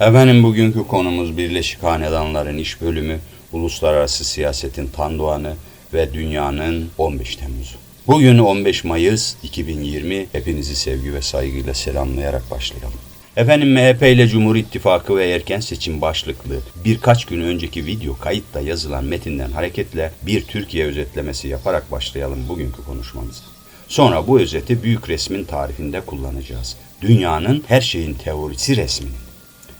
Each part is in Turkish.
Efendim bugünkü konumuz Birleşik Hanedanların iş bölümü, uluslararası siyasetin tanduanı ve dünyanın 15 Temmuz'u. Bugün 15 Mayıs 2020 hepinizi sevgi ve saygıyla selamlayarak başlayalım. Efendim MHP ile Cumhur İttifakı ve erken seçim başlıklı birkaç gün önceki video kayıtta yazılan metinden hareketle bir Türkiye özetlemesi yaparak başlayalım bugünkü konuşmamıza. Sonra bu özeti büyük resmin tarifinde kullanacağız. Dünyanın her şeyin teorisi resminin.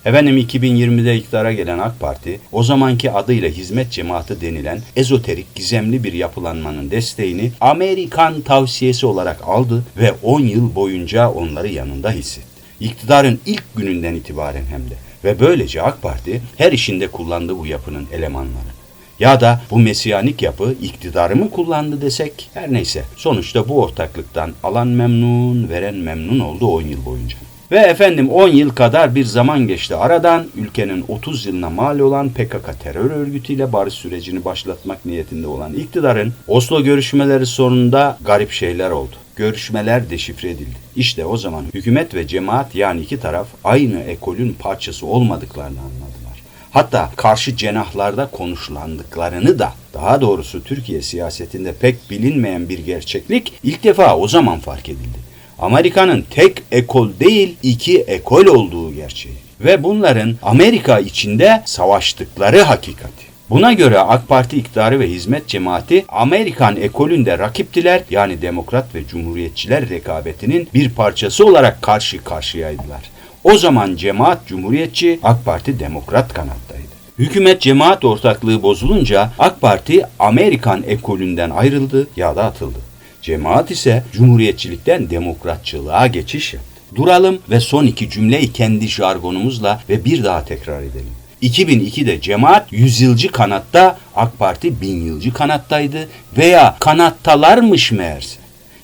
Efendim 2020'de iktidara gelen AK Parti o zamanki adıyla hizmet cemaati denilen ezoterik gizemli bir yapılanmanın desteğini Amerikan tavsiyesi olarak aldı ve 10 yıl boyunca onları yanında hissetti. İktidarın ilk gününden itibaren hem de ve böylece AK Parti her işinde kullandığı bu yapının elemanları. Ya da bu mesiyanik yapı iktidarı mı kullandı desek her neyse. Sonuçta bu ortaklıktan alan memnun, veren memnun oldu 10 yıl boyunca. Ve efendim 10 yıl kadar bir zaman geçti aradan ülkenin 30 yılına mal olan PKK terör örgütüyle barış sürecini başlatmak niyetinde olan iktidarın Oslo görüşmeleri sonunda garip şeyler oldu. Görüşmeler deşifre edildi. İşte o zaman hükümet ve cemaat yani iki taraf aynı ekolün parçası olmadıklarını anladılar. Hatta karşı cenahlarda konuşlandıklarını da daha doğrusu Türkiye siyasetinde pek bilinmeyen bir gerçeklik ilk defa o zaman fark edildi. Amerika'nın tek ekol değil iki ekol olduğu gerçeği ve bunların Amerika içinde savaştıkları hakikati. Buna göre AK Parti iktidarı ve hizmet cemaati Amerikan ekolünde rakiptiler yani demokrat ve cumhuriyetçiler rekabetinin bir parçası olarak karşı karşıyaydılar. O zaman cemaat cumhuriyetçi, AK Parti demokrat kanattaydı. Hükümet cemaat ortaklığı bozulunca AK Parti Amerikan ekolünden ayrıldı ya da atıldı. Cemaat ise cumhuriyetçilikten demokratçılığa geçiş yaptı. Duralım ve son iki cümleyi kendi jargonumuzla ve bir daha tekrar edelim. 2002'de cemaat yüzyılcı kanatta, AK Parti bin yılcı kanattaydı veya kanattalarmış meğerse.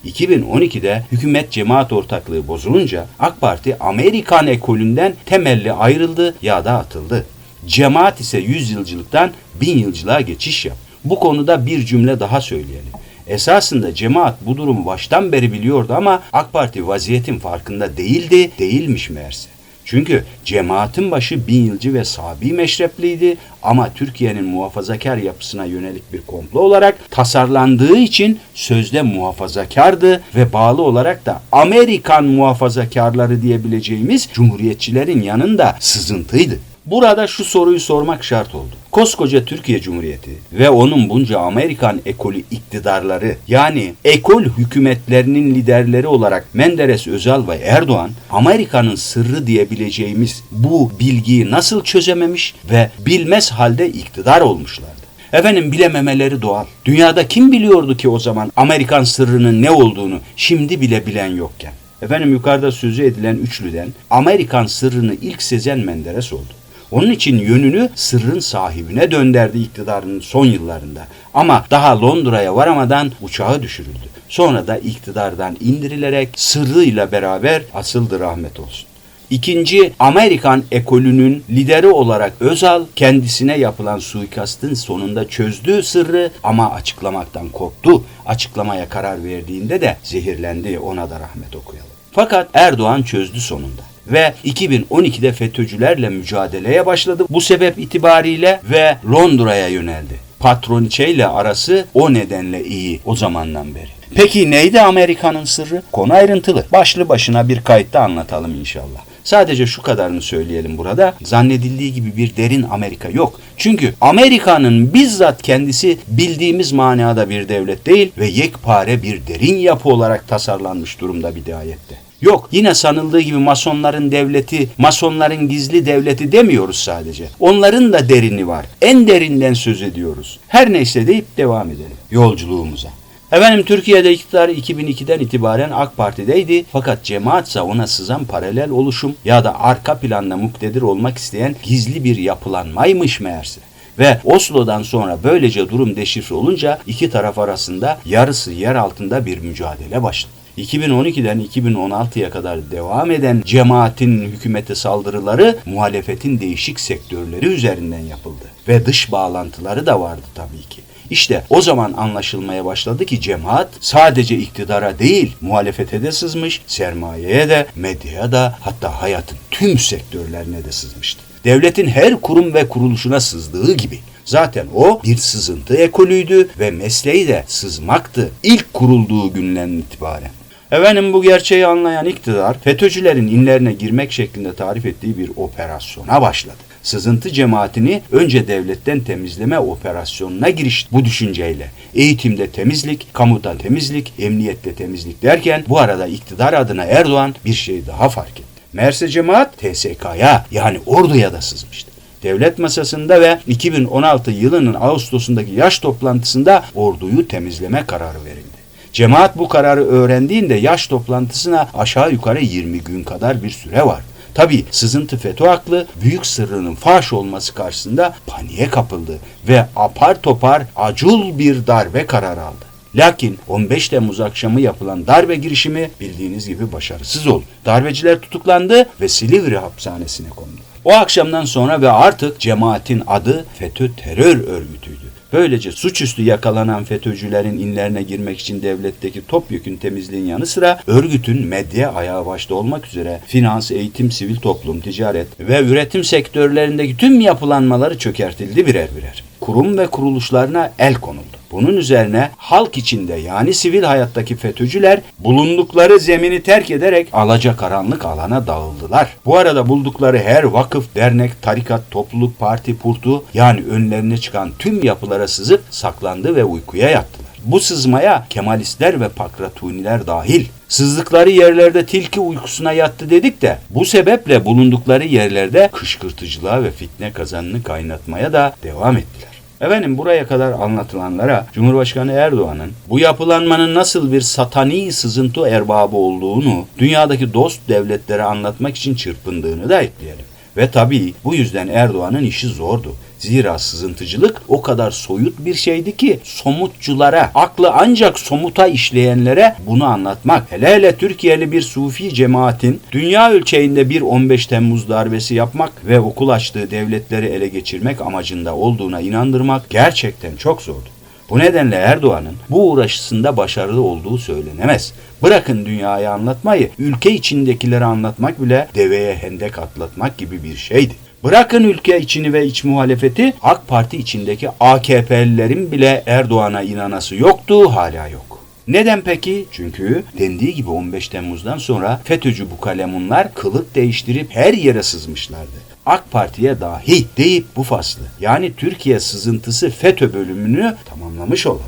2012'de hükümet cemaat ortaklığı bozulunca AK Parti Amerikan ekolünden temelli ayrıldı ya da atıldı. Cemaat ise yüzyılcılıktan bin yılcılığa geçiş yaptı. Bu konuda bir cümle daha söyleyelim. Esasında cemaat bu durumu baştan beri biliyordu ama AK Parti vaziyetin farkında değildi, değilmiş meğerse. Çünkü cemaatin başı bin yılcı ve sabi meşrepliydi ama Türkiye'nin muhafazakar yapısına yönelik bir komplo olarak tasarlandığı için sözde muhafazakardı ve bağlı olarak da Amerikan muhafazakarları diyebileceğimiz cumhuriyetçilerin yanında sızıntıydı. Burada şu soruyu sormak şart oldu. Koskoca Türkiye Cumhuriyeti ve onun bunca Amerikan ekolü iktidarları yani ekol hükümetlerinin liderleri olarak Menderes Özal ve Erdoğan Amerika'nın sırrı diyebileceğimiz bu bilgiyi nasıl çözememiş ve bilmez halde iktidar olmuşlardı. Efendim bilememeleri doğal. Dünyada kim biliyordu ki o zaman Amerikan sırrının ne olduğunu şimdi bile bilen yokken. Efendim yukarıda sözü edilen üçlüden Amerikan sırrını ilk sezen Menderes oldu. Onun için yönünü sırrın sahibine dönderdi iktidarının son yıllarında. Ama daha Londra'ya varamadan uçağı düşürüldü. Sonra da iktidardan indirilerek sırrıyla beraber asıldı rahmet olsun. İkinci Amerikan ekolünün lideri olarak Özal kendisine yapılan suikastın sonunda çözdüğü sırrı ama açıklamaktan korktu. Açıklamaya karar verdiğinde de zehirlendi ona da rahmet okuyalım. Fakat Erdoğan çözdü sonunda ve 2012'de FETÖ'cülerle mücadeleye başladı. Bu sebep itibariyle ve Londra'ya yöneldi. Patroniçe ile arası o nedenle iyi o zamandan beri. Peki neydi Amerika'nın sırrı? Konu ayrıntılı. Başlı başına bir kayıtta anlatalım inşallah. Sadece şu kadarını söyleyelim burada. Zannedildiği gibi bir derin Amerika yok. Çünkü Amerika'nın bizzat kendisi bildiğimiz manada bir devlet değil ve yekpare bir derin yapı olarak tasarlanmış durumda bidayette. Yok yine sanıldığı gibi masonların devleti, masonların gizli devleti demiyoruz sadece. Onların da derini var. En derinden söz ediyoruz. Her neyse deyip devam edelim yolculuğumuza. Efendim Türkiye'de iktidar 2002'den itibaren AK Parti'deydi fakat cemaatse ona sızan paralel oluşum ya da arka planda muktedir olmak isteyen gizli bir yapılanmaymış meğerse. Ve Oslo'dan sonra böylece durum deşifre olunca iki taraf arasında yarısı yer altında bir mücadele başladı. 2012'den 2016'ya kadar devam eden cemaatin hükümete saldırıları muhalefetin değişik sektörleri üzerinden yapıldı. Ve dış bağlantıları da vardı tabii ki. İşte o zaman anlaşılmaya başladı ki cemaat sadece iktidara değil muhalefete de sızmış, sermayeye de, medyaya da hatta hayatın tüm sektörlerine de sızmıştı. Devletin her kurum ve kuruluşuna sızdığı gibi. Zaten o bir sızıntı ekolüydü ve mesleği de sızmaktı ilk kurulduğu günden itibaren. Efendim bu gerçeği anlayan iktidar FETÖ'cülerin inlerine girmek şeklinde tarif ettiği bir operasyona başladı. Sızıntı cemaatini önce devletten temizleme operasyonuna girişti bu düşünceyle. Eğitimde temizlik, kamuda temizlik, emniyette temizlik derken bu arada iktidar adına Erdoğan bir şey daha fark etti. Meğerse cemaat TSK'ya yani orduya da sızmıştı. Devlet masasında ve 2016 yılının Ağustos'undaki yaş toplantısında orduyu temizleme kararı verildi. Cemaat bu kararı öğrendiğinde yaş toplantısına aşağı yukarı 20 gün kadar bir süre var. Tabi sızıntı FETÖ aklı büyük sırrının faş olması karşısında paniğe kapıldı ve apar topar acul bir darbe kararı aldı. Lakin 15 Temmuz akşamı yapılan darbe girişimi bildiğiniz gibi başarısız oldu. Darbeciler tutuklandı ve Silivri hapishanesine kondu. O akşamdan sonra ve artık cemaatin adı FETÖ terör örgütüydü. Böylece suçüstü yakalanan FETÖ'cülerin inlerine girmek için devletteki topyekün temizliğin yanı sıra örgütün medya ayağı başta olmak üzere finans, eğitim, sivil toplum, ticaret ve üretim sektörlerindeki tüm yapılanmaları çökertildi birer birer. Kurum ve kuruluşlarına el konuldu. Bunun üzerine halk içinde yani sivil hayattaki FETÖ'cüler bulundukları zemini terk ederek alacakaranlık alana dağıldılar. Bu arada buldukları her vakıf, dernek, tarikat, topluluk, parti, purtu yani önlerine çıkan tüm yapılara sızıp saklandı ve uykuya yattılar. Bu sızmaya Kemalistler ve Pakratuniler dahil. Sızdıkları yerlerde tilki uykusuna yattı dedik de bu sebeple bulundukları yerlerde kışkırtıcılığa ve fitne kazanını kaynatmaya da devam ettiler. Efendim buraya kadar anlatılanlara Cumhurbaşkanı Erdoğan'ın bu yapılanmanın nasıl bir satani sızıntı erbabı olduğunu dünyadaki dost devletlere anlatmak için çırpındığını da ekleyelim. Ve tabii bu yüzden Erdoğan'ın işi zordu. Zira sızıntıcılık o kadar soyut bir şeydi ki somutçulara, aklı ancak somuta işleyenlere bunu anlatmak. Hele hele Türkiye'li bir sufi cemaatin dünya ölçeğinde bir 15 Temmuz darbesi yapmak ve okul açtığı devletleri ele geçirmek amacında olduğuna inandırmak gerçekten çok zordu. Bu nedenle Erdoğan'ın bu uğraşısında başarılı olduğu söylenemez. Bırakın dünyayı anlatmayı, ülke içindekileri anlatmak bile deveye hendek atlatmak gibi bir şeydi. Bırakın ülke içini ve iç muhalefeti, AK Parti içindeki AKP'lilerin bile Erdoğan'a inanası yoktu, hala yok. Neden peki? Çünkü dendiği gibi 15 Temmuz'dan sonra FETÖ'cü bu kalemunlar kılık değiştirip her yere sızmışlardı. AK Parti'ye dahi deyip bu faslı yani Türkiye sızıntısı FETÖ bölümünü tamamlamış olalım.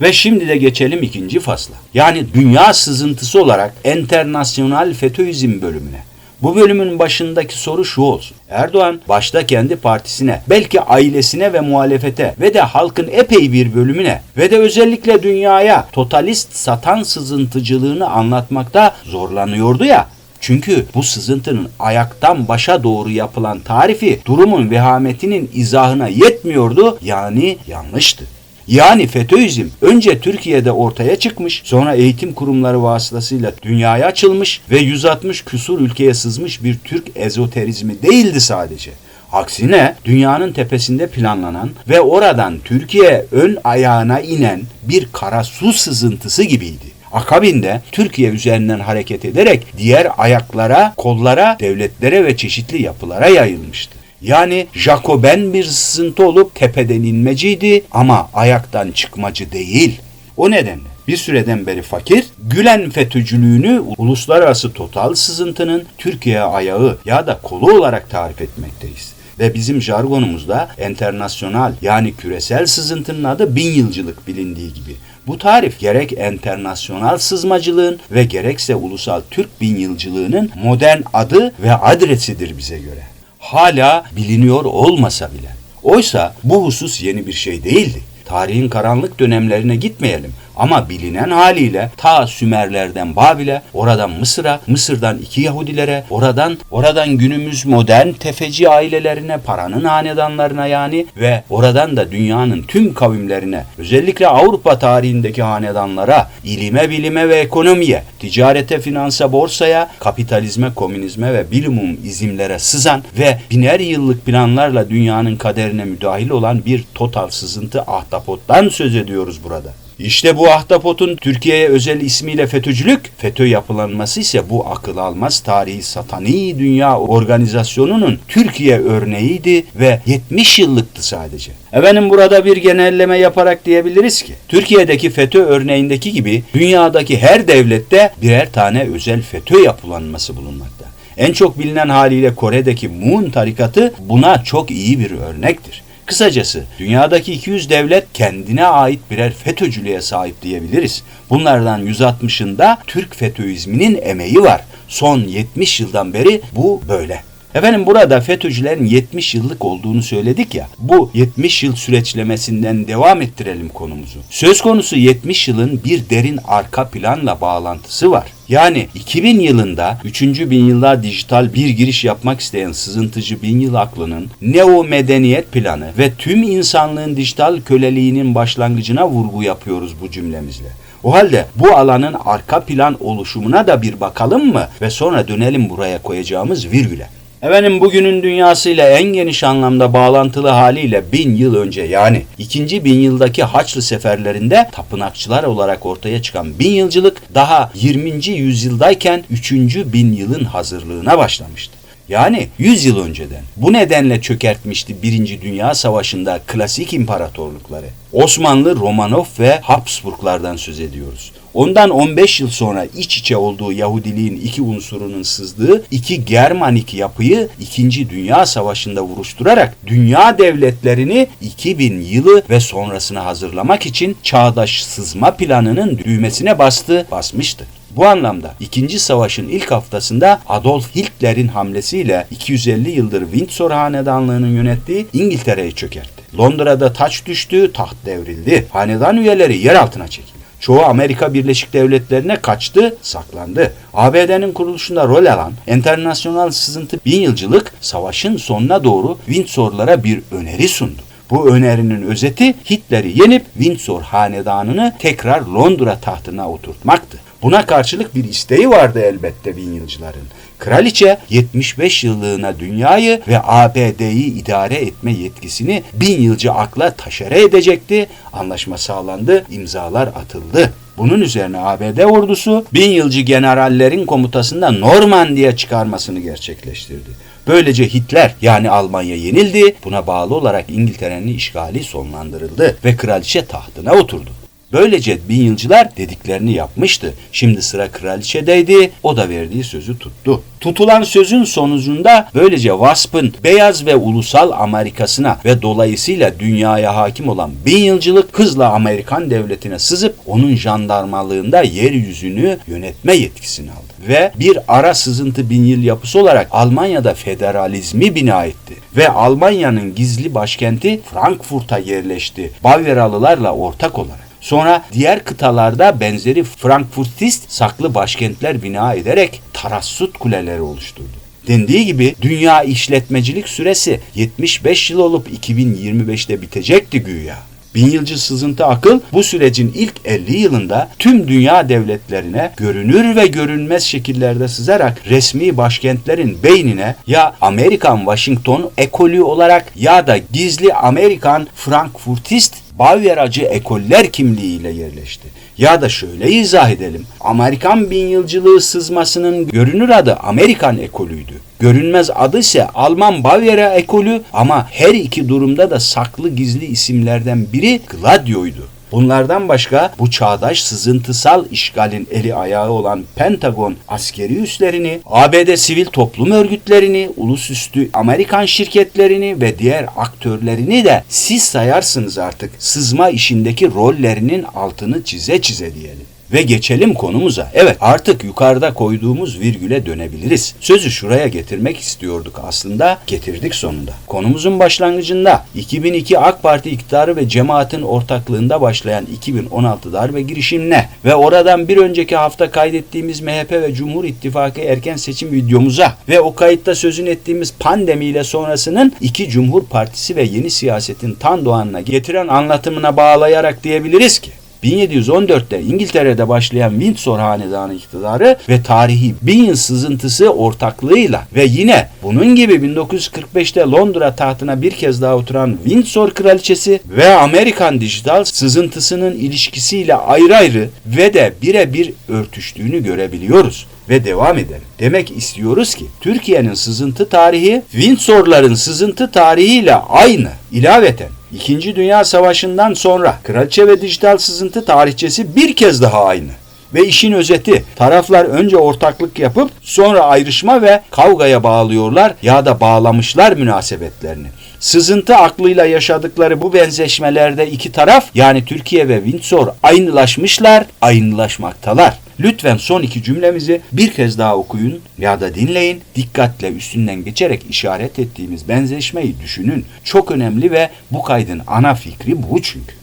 Ve şimdi de geçelim ikinci fasla. Yani dünya sızıntısı olarak enternasyonal FETÖizm bölümüne. Bu bölümün başındaki soru şu olsun. Erdoğan başta kendi partisine, belki ailesine ve muhalefete ve de halkın epey bir bölümüne ve de özellikle dünyaya totalist satan sızıntıcılığını anlatmakta zorlanıyordu ya. Çünkü bu sızıntının ayaktan başa doğru yapılan tarifi durumun vehametinin izahına yetmiyordu yani yanlıştı. Yani FETÖizm önce Türkiye'de ortaya çıkmış, sonra eğitim kurumları vasıtasıyla dünyaya açılmış ve 160 küsur ülkeye sızmış bir Türk ezoterizmi değildi sadece. Aksine dünyanın tepesinde planlanan ve oradan Türkiye ön ayağına inen bir kara su sızıntısı gibiydi. Akabinde Türkiye üzerinden hareket ederek diğer ayaklara, kollara, devletlere ve çeşitli yapılara yayılmıştı. Yani Jacoben bir sızıntı olup tepeden inmeciydi ama ayaktan çıkmacı değil. O nedenle bir süreden beri fakir, Gülen FETÖ'cülüğünü uluslararası total sızıntının Türkiye ayağı ya da kolu olarak tarif etmekteyiz. Ve bizim jargonumuzda enternasyonal yani küresel sızıntının adı bin yılcılık bilindiği gibi. Bu tarif gerek enternasyonal sızmacılığın ve gerekse ulusal Türk bin yılcılığının modern adı ve adresidir bize göre. Hala biliniyor olmasa bile. Oysa bu husus yeni bir şey değildi. Tarihin karanlık dönemlerine gitmeyelim. Ama bilinen haliyle ta Sümerlerden Babil'e, oradan Mısır'a, Mısır'dan iki Yahudilere, oradan oradan günümüz modern tefeci ailelerine, paranın hanedanlarına yani ve oradan da dünyanın tüm kavimlerine, özellikle Avrupa tarihindeki hanedanlara, ilime, bilime ve ekonomiye, ticarete, finansa, borsaya, kapitalizme, komünizme ve bilimum izimlere sızan ve biner yıllık planlarla dünyanın kaderine müdahil olan bir total sızıntı ahtapottan söz ediyoruz burada. İşte bu ahtapotun Türkiye'ye özel ismiyle FETÖ'cülük, FETÖ yapılanması ise bu akıl almaz tarihi satani dünya organizasyonunun Türkiye örneğiydi ve 70 yıllıktı sadece. Efendim burada bir genelleme yaparak diyebiliriz ki, Türkiye'deki FETÖ örneğindeki gibi dünyadaki her devlette birer tane özel FETÖ yapılanması bulunmakta. En çok bilinen haliyle Kore'deki Moon tarikatı buna çok iyi bir örnektir. Kısacası dünyadaki 200 devlet kendine ait birer FETÖ'cülüğe sahip diyebiliriz. Bunlardan 160'ında Türk FETÖizminin emeği var. Son 70 yıldan beri bu böyle. Efendim burada FETÖ'cülerin 70 yıllık olduğunu söyledik ya. Bu 70 yıl süreçlemesinden devam ettirelim konumuzu. Söz konusu 70 yılın bir derin arka planla bağlantısı var. Yani 2000 yılında 3. bin yıllığa dijital bir giriş yapmak isteyen sızıntıcı bin yıl aklının neo medeniyet planı ve tüm insanlığın dijital köleliğinin başlangıcına vurgu yapıyoruz bu cümlemizle. O halde bu alanın arka plan oluşumuna da bir bakalım mı ve sonra dönelim buraya koyacağımız virgüle. Efendim bugünün dünyasıyla en geniş anlamda bağlantılı haliyle bin yıl önce yani ikinci bin yıldaki Haçlı seferlerinde tapınakçılar olarak ortaya çıkan bin yılcılık daha 20. yüzyıldayken 3. bin yılın hazırlığına başlamıştı. Yani 100 yıl önceden. Bu nedenle çökertmişti Birinci Dünya Savaşı'nda klasik imparatorlukları. Osmanlı, Romanov ve Habsburglardan söz ediyoruz. Ondan 15 yıl sonra iç içe olduğu Yahudiliğin iki unsurunun sızdığı iki Germanik yapıyı 2. Dünya Savaşı'nda vuruşturarak dünya devletlerini 2000 yılı ve sonrasını hazırlamak için çağdaş sızma planının düğmesine bastı, basmıştı. Bu anlamda 2. Savaş'ın ilk haftasında Adolf Hitler'in hamlesiyle 250 yıldır Windsor Hanedanlığı'nın yönettiği İngiltere'yi çökertti. Londra'da taç düştü, taht devrildi. Hanedan üyeleri yer altına çekildi. Çoğu Amerika Birleşik Devletleri'ne kaçtı, saklandı. ABD'nin kuruluşunda rol alan Enternasyonal Sızıntı Bin Yılcılık savaşın sonuna doğru Windsor'lara bir öneri sundu. Bu önerinin özeti Hitler'i yenip Windsor hanedanını tekrar Londra tahtına oturtmaktı. Buna karşılık bir isteği vardı elbette bin yılcıların. Kraliçe 75 yıllığına dünyayı ve ABD'yi idare etme yetkisini bin yılcı akla taşere edecekti. Anlaşma sağlandı, imzalar atıldı. Bunun üzerine ABD ordusu bin yılcı generallerin komutasında Normandiya çıkarmasını gerçekleştirdi. Böylece Hitler yani Almanya yenildi. Buna bağlı olarak İngiltere'nin işgali sonlandırıldı ve kraliçe tahtına oturdu. Böylece bin yılcılar dediklerini yapmıştı. Şimdi sıra kraliçedeydi. O da verdiği sözü tuttu. Tutulan sözün sonucunda böylece Wasp'ın beyaz ve ulusal Amerikasına ve dolayısıyla dünyaya hakim olan bin yılcılık hızla Amerikan devletine sızıp onun jandarmalığında yeryüzünü yönetme yetkisini aldı. Ve bir ara sızıntı bin yıl yapısı olarak Almanya'da federalizmi bina etti. Ve Almanya'nın gizli başkenti Frankfurt'a yerleşti. Bavyeralılarla ortak olarak. Sonra diğer kıtalarda benzeri Frankfurtist saklı başkentler bina ederek tarassut kuleleri oluşturdu. Dendiği gibi dünya işletmecilik süresi 75 yıl olup 2025'te bitecekti güya. Bin yılcı sızıntı akıl bu sürecin ilk 50 yılında tüm dünya devletlerine görünür ve görünmez şekillerde sızarak resmi başkentlerin beynine ya Amerikan Washington ekolü olarak ya da gizli Amerikan Frankfurtist Bavyeracı ekoller kimliğiyle yerleşti. Ya da şöyle izah edelim. Amerikan bin yılcılığı sızmasının görünür adı Amerikan ekolüydü. Görünmez adı ise Alman Bavyera ekolü ama her iki durumda da saklı gizli isimlerden biri Gladio'ydu. Bunlardan başka bu çağdaş sızıntısal işgalin eli ayağı olan Pentagon askeri üslerini, ABD sivil toplum örgütlerini, ulusüstü Amerikan şirketlerini ve diğer aktörlerini de siz sayarsınız artık sızma işindeki rollerinin altını çize çize diyelim. Ve geçelim konumuza. Evet artık yukarıda koyduğumuz virgüle dönebiliriz. Sözü şuraya getirmek istiyorduk aslında. Getirdik sonunda. Konumuzun başlangıcında 2002 AK Parti iktidarı ve cemaatin ortaklığında başlayan 2016 darbe girişimine ve oradan bir önceki hafta kaydettiğimiz MHP ve Cumhur İttifakı erken seçim videomuza ve o kayıtta sözün ettiğimiz pandemiyle sonrasının iki Cumhur Partisi ve yeni siyasetin tan doğanına getiren anlatımına bağlayarak diyebiliriz ki 1714'te İngiltere'de başlayan Windsor Hanedanı iktidarı ve tarihi yıl sızıntısı ortaklığıyla ve yine bunun gibi 1945'te Londra tahtına bir kez daha oturan Windsor Kraliçesi ve Amerikan dijital sızıntısının ilişkisiyle ayrı ayrı ve de birebir örtüştüğünü görebiliyoruz ve devam edelim. Demek istiyoruz ki Türkiye'nin sızıntı tarihi Windsor'ların sızıntı tarihiyle aynı. İlaveten İkinci Dünya Savaşı'ndan sonra kraliçe ve dijital sızıntı tarihçesi bir kez daha aynı. Ve işin özeti taraflar önce ortaklık yapıp sonra ayrışma ve kavgaya bağlıyorlar ya da bağlamışlar münasebetlerini. Sızıntı aklıyla yaşadıkları bu benzeşmelerde iki taraf yani Türkiye ve Windsor aynılaşmışlar, aynılaşmaktalar. Lütfen son iki cümlemizi bir kez daha okuyun ya da dinleyin. Dikkatle üstünden geçerek işaret ettiğimiz benzeşmeyi düşünün. Çok önemli ve bu kaydın ana fikri bu çünkü.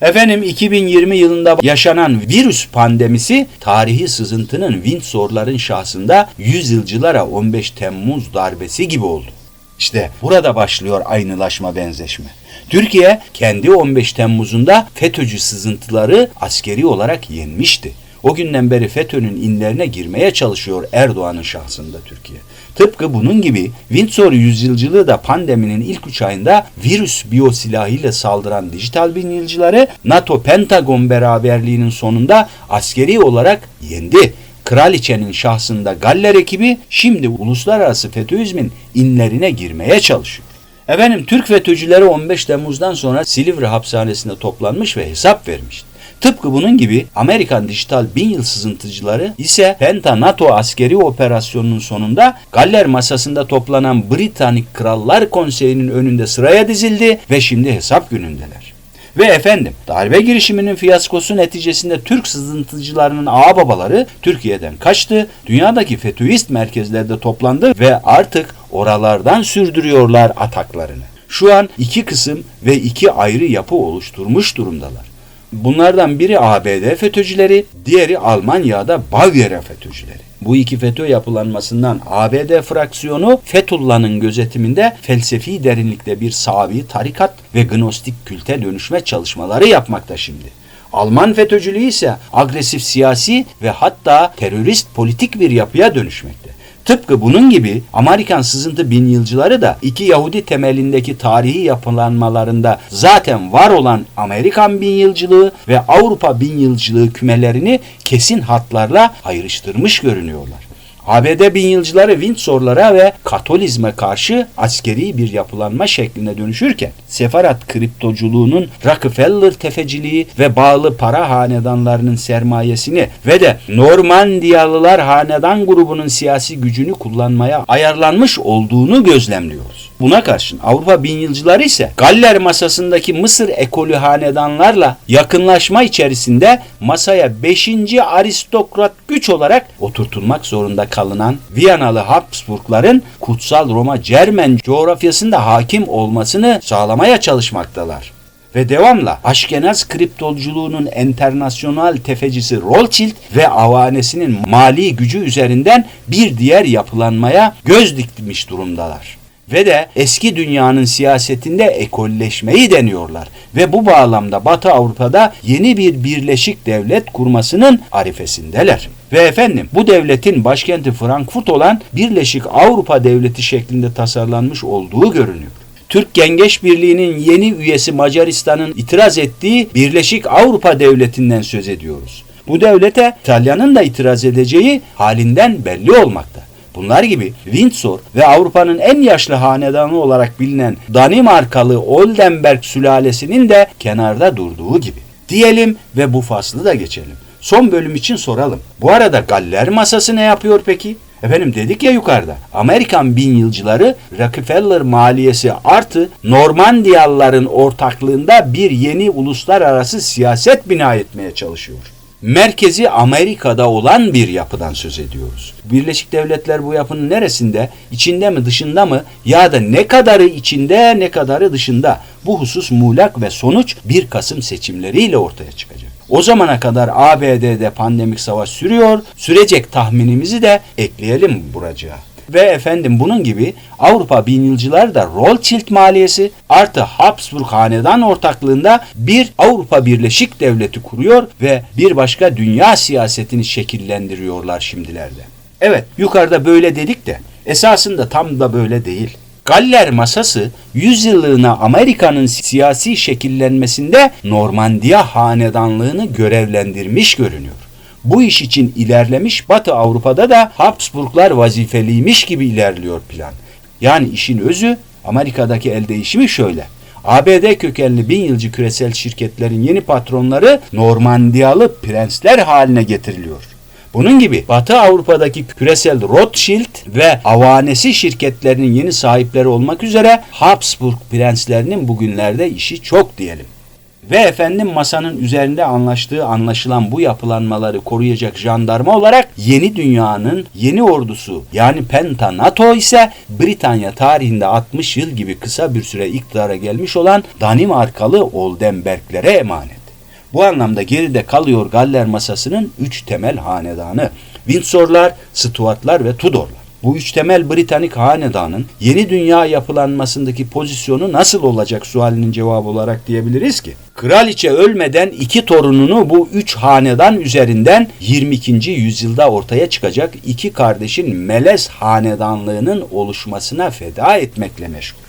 Efendim 2020 yılında yaşanan virüs pandemisi tarihi sızıntının Windsor'ların şahsında yüzyılcılara 15 Temmuz darbesi gibi oldu. İşte burada başlıyor aynılaşma benzeşme. Türkiye kendi 15 Temmuz'unda FETÖ'cü sızıntıları askeri olarak yenmişti. O günden beri FETÖ'nün inlerine girmeye çalışıyor Erdoğan'ın şahsında Türkiye. Tıpkı bunun gibi Windsor yüzyılcılığı da pandeminin ilk üç ayında virüs biyosilahıyla saldıran dijital binyılcıları NATO Pentagon beraberliğinin sonunda askeri olarak yendi. Kraliçenin şahsında Galler ekibi şimdi uluslararası FETÖizmin inlerine girmeye çalışıyor. Efendim Türk FETÖ'cüleri 15 Temmuz'dan sonra Silivri hapishanesinde toplanmış ve hesap vermişti. Tıpkı bunun gibi Amerikan dijital bin yıl sızıntıcıları ise Penta NATO askeri operasyonunun sonunda Galler masasında toplanan Britannik Krallar Konseyi'nin önünde sıraya dizildi ve şimdi hesap günündeler. Ve efendim darbe girişiminin fiyaskosu neticesinde Türk sızıntıcılarının ağababaları Türkiye'den kaçtı, dünyadaki FETÖist merkezlerde toplandı ve artık oralardan sürdürüyorlar ataklarını. Şu an iki kısım ve iki ayrı yapı oluşturmuş durumdalar. Bunlardan biri ABD FETÖ'cüleri, diğeri Almanya'da Bavyera FETÖ'cüleri. Bu iki FETÖ yapılanmasından ABD fraksiyonu Fethullah'ın gözetiminde felsefi derinlikte bir savi tarikat ve gnostik külte dönüşme çalışmaları yapmakta şimdi. Alman FETÖ'cülüğü ise agresif siyasi ve hatta terörist politik bir yapıya dönüşmekte. Tıpkı bunun gibi Amerikan sızıntı bin yılcıları da iki Yahudi temelindeki tarihi yapılanmalarında zaten var olan Amerikan bin yılcılığı ve Avrupa bin yılcılığı kümelerini kesin hatlarla ayrıştırmış görünüyorlar. ABD bin yılcıları Windsor'lara ve Katolizme karşı askeri bir yapılanma şekline dönüşürken sefarat kriptoculuğunun Rockefeller tefeciliği ve bağlı para hanedanlarının sermayesini ve de Normandiyalılar hanedan grubunun siyasi gücünü kullanmaya ayarlanmış olduğunu gözlemliyoruz. Buna karşın Avrupa bin yılcıları ise Galler masasındaki Mısır ekolü hanedanlarla yakınlaşma içerisinde masaya 5. aristokrat güç olarak oturtulmak zorunda kalınan Viyanalı Habsburgların kutsal Roma Cermen coğrafyasında hakim olmasını sağlamaya çalışmaktalar ve devamla Aşkenaz kriptolculuğunun enternasyonal tefecisi Rothschild ve avanesinin mali gücü üzerinden bir diğer yapılanmaya göz dikmiş durumdalar ve de eski dünyanın siyasetinde ekolleşmeyi deniyorlar ve bu bağlamda Batı Avrupa'da yeni bir birleşik devlet kurmasının arifesindeler. Ve efendim bu devletin başkenti Frankfurt olan Birleşik Avrupa Devleti şeklinde tasarlanmış olduğu görünüyor. Türk Gengeş Birliği'nin yeni üyesi Macaristan'ın itiraz ettiği Birleşik Avrupa Devleti'nden söz ediyoruz. Bu devlete İtalya'nın da itiraz edeceği halinden belli olmakta. Bunlar gibi Windsor ve Avrupa'nın en yaşlı hanedanı olarak bilinen Danimarkalı Oldenburg sülalesinin de kenarda durduğu gibi. Diyelim ve bu faslı da geçelim. Son bölüm için soralım. Bu arada Galler masası ne yapıyor peki? Efendim dedik ya yukarıda. Amerikan bin yılcıları Rockefeller maliyesi artı Normandiyalıların ortaklığında bir yeni uluslararası siyaset bina etmeye çalışıyor. Merkezi Amerika'da olan bir yapıdan söz ediyoruz. Birleşik Devletler bu yapının neresinde, içinde mi dışında mı ya da ne kadarı içinde ne kadarı dışında bu husus muğlak ve sonuç 1 Kasım seçimleriyle ortaya çıkacak. O zamana kadar ABD'de pandemik savaş sürüyor, sürecek tahminimizi de ekleyelim buracığa. Ve efendim bunun gibi Avrupa bin yılcılar da Rothschild maliyesi artı Habsburg hanedan ortaklığında bir Avrupa Birleşik Devleti kuruyor ve bir başka dünya siyasetini şekillendiriyorlar şimdilerde. Evet yukarıda böyle dedik de esasında tam da böyle değil. Galler masası yüzyıllığına Amerika'nın siyasi şekillenmesinde Normandiya hanedanlığını görevlendirmiş görünüyor. Bu iş için ilerlemiş Batı Avrupa'da da Habsburglar vazifeliymiş gibi ilerliyor plan. Yani işin özü Amerika'daki el değişimi şöyle. ABD kökenli bin yılcı küresel şirketlerin yeni patronları Normandiyalı prensler haline getiriliyor. Bunun gibi Batı Avrupa'daki küresel Rothschild ve avanesi şirketlerinin yeni sahipleri olmak üzere Habsburg prenslerinin bugünlerde işi çok diyelim. Ve efendim masanın üzerinde anlaştığı anlaşılan bu yapılanmaları koruyacak jandarma olarak yeni dünyanın yeni ordusu yani Penta NATO ise Britanya tarihinde 60 yıl gibi kısa bir süre iktidara gelmiş olan Danimarkalı Oldenberglere emanet. Bu anlamda geride kalıyor Galler masasının üç temel hanedanı. Windsorlar, Stuartlar ve Tudorlar. Bu üç temel Britanik hanedanın yeni dünya yapılanmasındaki pozisyonu nasıl olacak sualinin cevabı olarak diyebiliriz ki? Kraliçe ölmeden iki torununu bu üç hanedan üzerinden 22. yüzyılda ortaya çıkacak iki kardeşin Melez hanedanlığının oluşmasına feda etmekle meşgul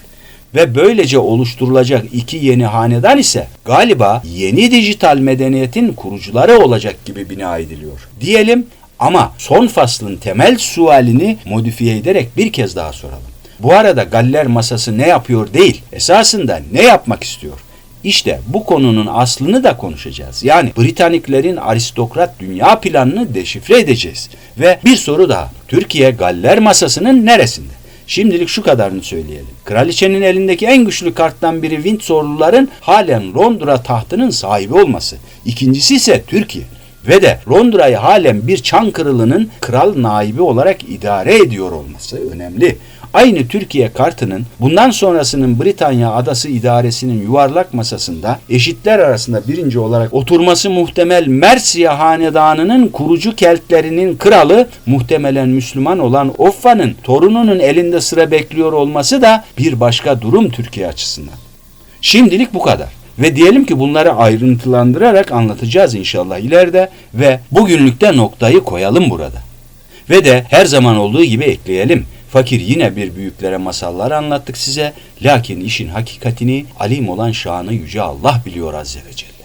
ve böylece oluşturulacak iki yeni hanedan ise galiba yeni dijital medeniyetin kurucuları olacak gibi bina ediliyor. Diyelim ama son faslın temel sualini modifiye ederek bir kez daha soralım. Bu arada Galler masası ne yapıyor değil, esasında ne yapmak istiyor? İşte bu konunun aslını da konuşacağız. Yani Britaniklerin aristokrat dünya planını deşifre edeceğiz. Ve bir soru daha. Türkiye Galler masasının neresinde? Şimdilik şu kadarını söyleyelim. Kraliçenin elindeki en güçlü karttan biri Windsorluların halen Londra tahtının sahibi olması. İkincisi ise Türkiye ve de Londra'yı halen bir Çankırılı'nın kral naibi olarak idare ediyor olması önemli. Aynı Türkiye kartının bundan sonrasının Britanya adası idaresinin yuvarlak masasında eşitler arasında birinci olarak oturması muhtemel Mersiya hanedanının kurucu Keltlerinin kralı muhtemelen Müslüman olan Offa'nın torununun elinde sıra bekliyor olması da bir başka durum Türkiye açısından. Şimdilik bu kadar. Ve diyelim ki bunları ayrıntılandırarak anlatacağız inşallah ileride ve bugünlükte noktayı koyalım burada. Ve de her zaman olduğu gibi ekleyelim. Fakir yine bir büyüklere masallar anlattık size. Lakin işin hakikatini alim olan şanı yüce Allah biliyor azze ve celle.